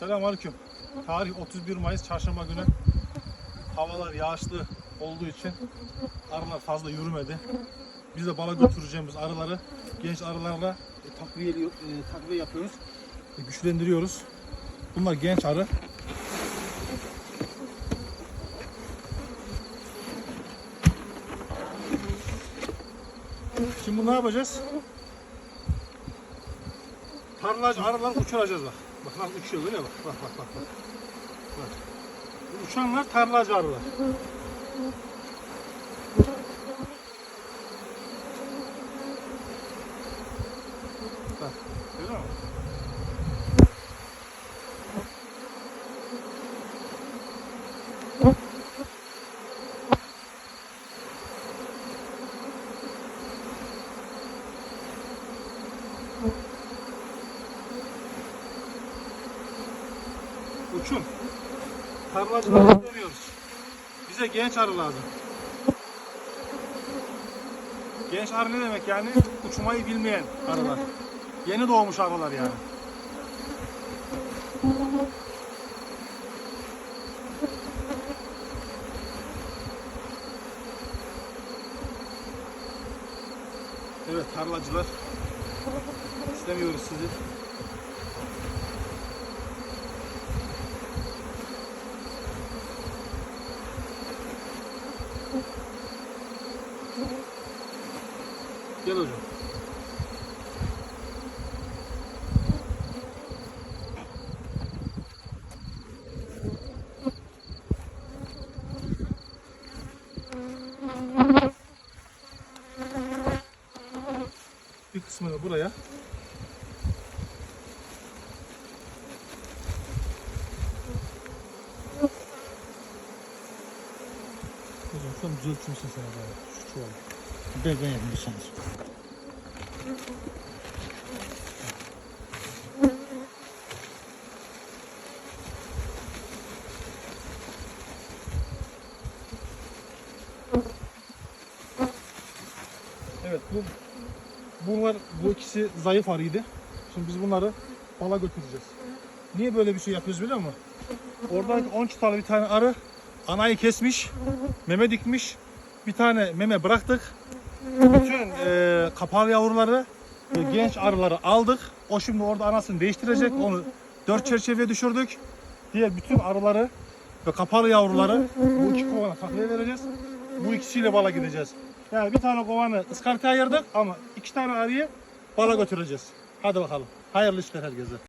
Selamünaleyküm. Tarih 31 Mayıs Çarşamba günü. Havalar yağışlı olduğu için arılar fazla yürümedi. Biz de bala götüreceğimiz arıları genç arılarla e, takviye, e, takviye yapıyoruz. E, güçlendiriyoruz. Bunlar genç arı. Şimdi bunu ne yapacağız? Tarlacı arılar uçuracağız bak. Bak nasıl uçuyor böyle bak. Bak bak bak. bak. bak. Uçanlar tarlacı arılar. Bak. Görüyor musun? Uçun. Tarlacıları demiyoruz. Bize genç arı lazım. Genç arı ne demek yani? Uçmayı bilmeyen arılar. Yeni doğmuş arılar yani. Evet tarlacılar. İstemiyoruz sizi. Gel hocam. Bir kısmını buraya. Hocam şunu düzeltir misin sana böyle? Şu çuvalı. Bir saniye. Evet bu bunlar bu ikisi zayıf arıydı. Şimdi biz bunları bala götüreceğiz. Niye böyle bir şey yapıyoruz biliyor musun? Oradaki 10 çıtalı bir tane arı anayı kesmiş, meme dikmiş. Bir tane meme bıraktık. Bütün e, kapalı yavruları ve genç arıları aldık. O şimdi orada anasını değiştirecek. Onu dört çerçeveye düşürdük. Diğer bütün arıları ve kapalı yavruları bu iki kovana takviye vereceğiz. Bu ikisiyle bala gideceğiz. Yani bir tane kovanı ıskartaya ayırdık ama iki tane arıyı bala götüreceğiz. Hadi bakalım. Hayırlı işler herkese.